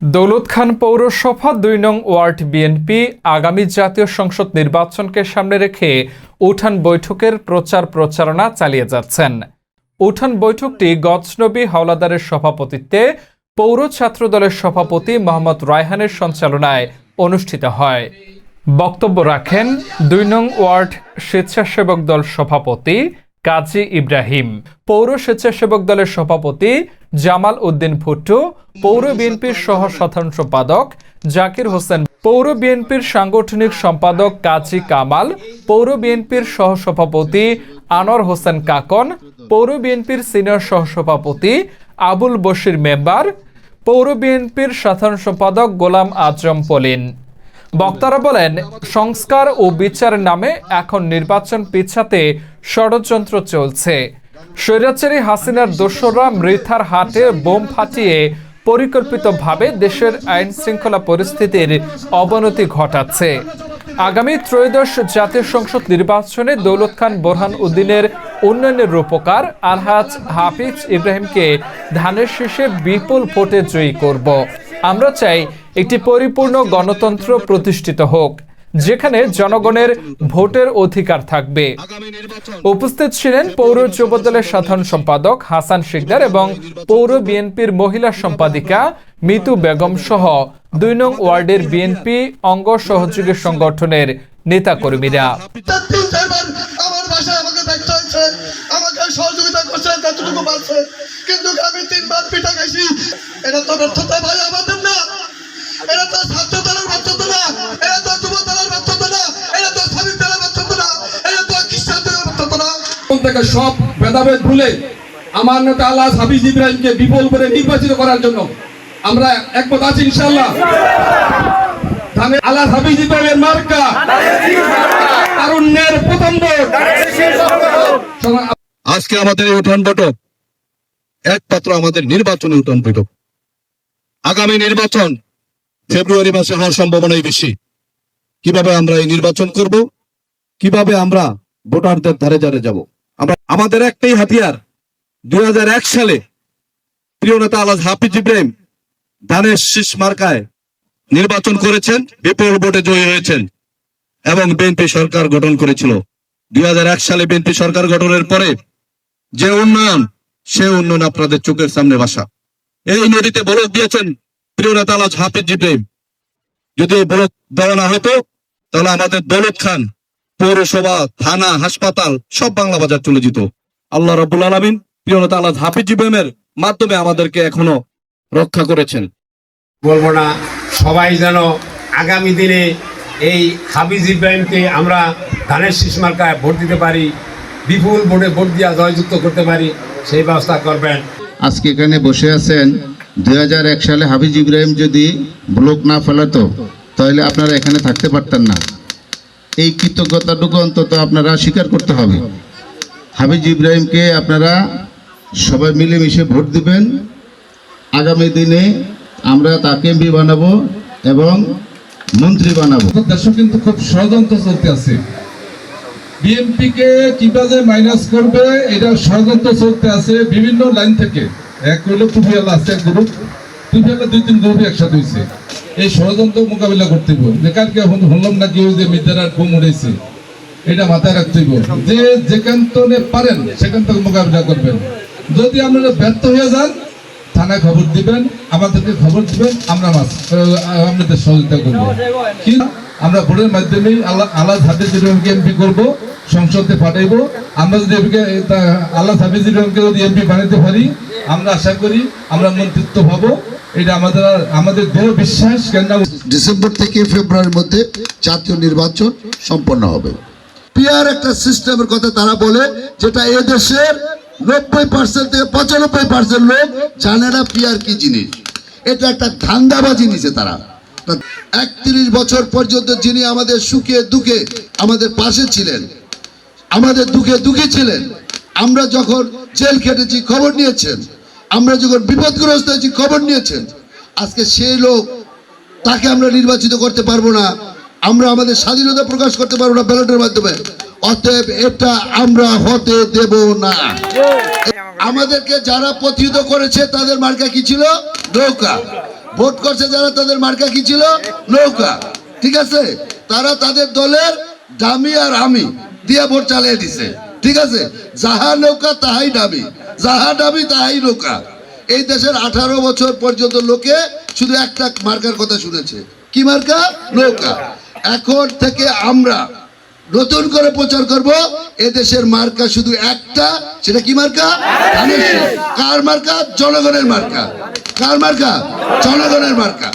দৌলত খান পৌরসভা দুই নং ওয়ার্ড বিএনপি আগামী জাতীয় সংসদ নির্বাচনকে সামনে রেখে উঠান বৈঠকের প্রচার প্রচারণা চালিয়ে যাচ্ছেন। উঠান বৈঠকটি গজনবী হাওলাদারের সভাপতিত্বে পৌর ছাত্র দলের সভাপতি মোহাম্মদ রায়হানের সঞ্চালনায় অনুষ্ঠিত হয়। বক্তব্য রাখেন দুই নং ওয়ার্ড স্বেচ্ছাসেবক দল সভাপতি কাজী ইব্রাহিম, পৌর স্বেচ্ছাসেবক দলের সভাপতি জামাল উদ্দিন ভুট্টো, পৌর বিএনপির সহ সাধারণ সম্পাদক জাকির হোসেন, পৌর বিএনপির সাংগঠনিক সম্পাদক কাজী কামাল, পৌর বিএনপির সহসভাপতি আনোয়ার হোসেন কাকন, পৌর বিএনপির সিনিয়র সহসভাপতি আবুল বশির মেম্বার, পৌর বিএনপির সাধারণ সম্পাদক গোলাম আজম পলিন। বক্তারা বলেন, সংস্কার ও বিচারের নামে এখন নির্বাচন পিছাতে ষড়যন্ত্র চলছে। স্বৈরাচারী হাসিনার দোসররা মৃথার হাটে বোম ফাটিয়ে পরিকল্পিতভাবে দেশের আইন শৃঙ্খলা পরিস্থিতির অবনতি ঘটাচ্ছে। আগামী ত্রয়োদশ জাতীয় সংসদ নির্বাচনে দৌলত খান বোরহান উদ্দিনের উন্নয়নের রূপকার আলহাজ হাফিজ ইব্রাহিমকে ধানের শীষে বিপুল ভোটে জয়ী করব। আমরা চাই একটি পরিপূর্ণ গণতন্ত্র প্রতিষ্ঠিত হোক, যেখানে জনগণের ভোটের অধিকার থাকবে। উপস্থিত ছিলেন পৌর যুবদলের সাধারণ সম্পাদক হাসান শিকদার এবং পৌর বিএনপির মহিলা সম্পাদিকা মিতু বেগম সহ দুই নং ওয়ার্ডের বিএনপি অঙ্গ সহযোগী সংগঠনের নেতাকর্মীরা। পারছে। কিন্তু আমি তিনবার পিঠা খাইছি, এটা তো ব্যর্থতা ভাই, আমাদের না। থেকে সব ভেদাভেদ ভুলে আমার নেতা আল্লাহ হাফিজ ইব্রাহিমকে বিপুল করে নির্বাচিত করার জন্য আমরা একমত আছি ইনশাল্লাহ আল্লাহ হাফিজ ইব্রাহিমের মার্কা। তারুণ্যের প্রথম আজকে আমাদের এই উঠান বৈঠক একমাত্র আমাদের নির্বাচনী উঠান বৈঠক। আগামী নির্বাচন ফেব্রুয়ারি মাসে হওয়ার সম্ভাবনাই বেশি। কীভাবে আমরা এই নির্বাচন করব? কীভাবে আমরা ভোটারদের ধারে ধারে যাব? আমাদের একটাই হাতিয়ার, দুই হাজার এক সালে প্রিয় নেতা আলাজ হাফিজ ইব্রাহিম ধানের শীষ মার্কায় নির্বাচন করেছেন, বিপুল ভোটে জয়ী হয়েছেন এবং বিএনপি সরকার গঠন করেছিল। দুই সালে বিএনপি সরকার গঠনের পরে যে উন্নয়ন, সে উন্নয়ন আপনাদের চোখের সামনে বাসা। এই নদীতে বলক দিয়েছেন প্রিয় নেতা আলাজ হাফিজ ইব্রাহিম। যদি বলক দেওয়া না হতো, তাহলে আমাদের দৌলত খান পৌরসভা থানা হাসপাতাল সব বাংলা বাজার চলে যেত। আল্লাহ রাবুল আলমিন প্রিয় নেতা আলাজ হাফিজ ইব্রাহিমের মাধ্যমে আমাদেরকে এখনও রক্ষা করেছেন। বলব না সবাই যেন আগামী দিনে এই হাফিজ ইব্রাহিমকে আমরা ধানের শীষ মার্কায় ভোট দিতে পারি বিপুল ভোটে ভোট দিয়া জয়যুক্ত করতে পারি সেই ব্যবস্থা করবেন। আজকে এখানে বসে আছেন দুই হাজার এক সালে হাফিজ ইব্রাহিম যদি ব্লক না ফেলাতো তাহলে আপনারা এখানে থাকতে পারতেন না। এই কৃতজ্ঞতাটুকু অন্তত আপনারা স্বীকার করতে হবে। হাবিজ ইব্রাহিমকে আপনারা সবাই মিলেমিশে ভোট দিবেন। আগামী দিনে আমরা তাকে এমপি বানাবো এবং মন্ত্রী বানাবো। দেশে কিন্তু খুব ষড়যন্ত্র চলতে আছে। বিএনপিকে কীভাবে মাইনাস করবে, এটা ষড়যন্ত্র চলতে আছে বিভিন্ন লাইন থেকে। এক হইল টুপিওয়ালা আছে এক গ্রুপ টুপিওয়ালা দুই তিন গ্রুপ একসাথে হয়েছে এই ষড়যন্ত্র মোকাবিলা করতে হবে বেকারকে এখন শুনলাম ওই যে মির্জারার বোম উড়েছে এটা মাথায় রাখতে হবে যে যেখান পারেন, সেখান থেকে মোকাবিলা করবেন। যদি আপনারা ব্যর্থ হয়ে যান, থানায় খবর দিবেন, আমাদেরকে খবর দিবেন, আমরা আপনাদের সহযোগিতা করব। কি আমরা ভোটের মাধ্যমে আল্লাহ আল্লাহ ইব্রাহিমকে এমপি করব, সংসদে পাঠাইবো আমরা যদি আল্লাহ ইব্রাহিমকে যদি এমপি বানাইতে পারি, আমরা আশা করি আমরা মন্ত্রিত্ব পাবো এটা আমাদের আমাদের দৃঢ় বিশ্বাস কেন ডিসেম্বর থেকে ফেব্রুয়ারির মধ্যে জাতীয় নির্বাচন সম্পন্ন হবে। পিয়ার একটা সিস্টেমের কথা তারা বলে, যেটা এদেশের নব্বই পার্সেন্ট থেকে পঁচানব্বই পার্সেন্ট লোক জানে না পিয়ার কি জিনিস। এটা একটা ধান্দাবাজি নিছে তারা। একত্রিশ বছর পর্যন্ত যিনি আমাদের সুখে দুঃখে আমাদের পাশে ছিলেন আমাদের দুঃখে দুঃখী ছিলেন। আমরা যখন জেল খেটেছি, খবর নিয়েছেন। আমরা যখন বিপদগ্রস্ত হয়েছি, খবর নিয়েছেন। আজকে সেই লোক, তাকে আমরা নির্বাচিত করতে পারব না। আমরা আমাদের স্বাধীনতা প্রকাশ করতে পারব না ব্যালটের মাধ্যমে। অতএব এটা আমরা হতে দেব না। আমাদেরকে যারা প্রতিহিত করেছে, তাদের মার্কা কি ছিল? নৌকা। ভোট করছে যারা, তাদের মার্কা কি ছিল? নৌকা। ঠিক আছে? তারা তাদের দলের ডামি আর আমি। দিয়ে ভোট চালিয়ে দিছে। ঠিক আছে? যাহা নৌকা, তাহাই ডামি যাহা ডামি তাহাই নৌকা। এই দেশের আঠারো বছর পর্যন্ত লোকে শুধু একটা মার্কার কথা শুনেছে। কি মার্কা? নৌকা। এখন থেকে আমরা নতুন করে প্রচার করব এদেশের মার্কা শুধু একটা, সেটা কি মার্কা? কার মার্কা? জনগণের মার্কা। কার মার্কা? জনগণের মার্কা।